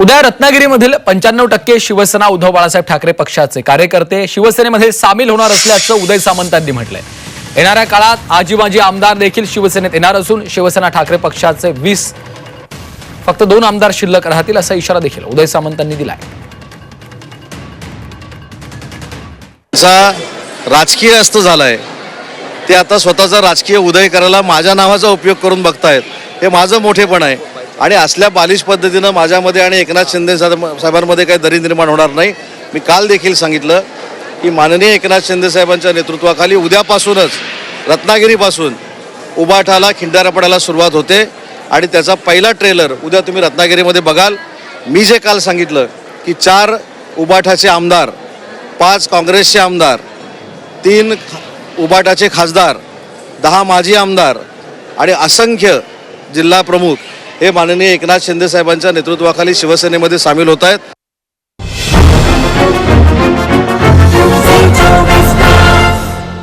उद्या रत्नागिरीमधील पंच्याण्णव टक्के शिवसेना उद्धव बाळासाहेब ठाकरे पक्षाचे कार्यकर्ते शिवसेनेमध्ये सामील होणार असल्याचं उदय सामंतांनी म्हटलंय. येणाऱ्या काळात आजी माजी आमदार देखील शिवसेनेत येणार असून शिवसेना ठाकरे पक्षाचे वीस फक्त दोन आमदार शिल्लक राहतील असा इशारा देखील उदय सामंतांनी दिलाय. राजकीय अस्त झालाय. ते आता स्वतःचा राजकीय उदय करायला माझ्या नावाचा उपयोग करून बघतायत. हे माझं मोठेपण आहे. आणि असल्या बालिश पद्धतीनं माझ्यामध्ये आणि एकनाथ शिंदे साहेबांमध्ये काही दरी निर्माण होणार नाही. मी काल देखील सांगितलं की माननीय एकनाथ शिंदे साहेबांच्या नेतृत्वाखाली उद्यापासूनच रत्नागिरीपासून उबाठाला खिंडारा सुरुवात होते. आणि त्याचा पहिला ट्रेलर उद्या तुम्ही रत्नागिरीमध्ये बघाल. मी जे काल सांगितलं की चार उबाठाचे आमदार पाच काँग्रेसचे आमदार तीन उबाटाचे खासदार दहा माजी आमदार आणि असंख्य जिल्हा प्रमुख हे माननीय एकनाथ शिंदे साहेबांच्या नेतृत्वाखाली शिवसेनेमध्ये सामील होत आहेत.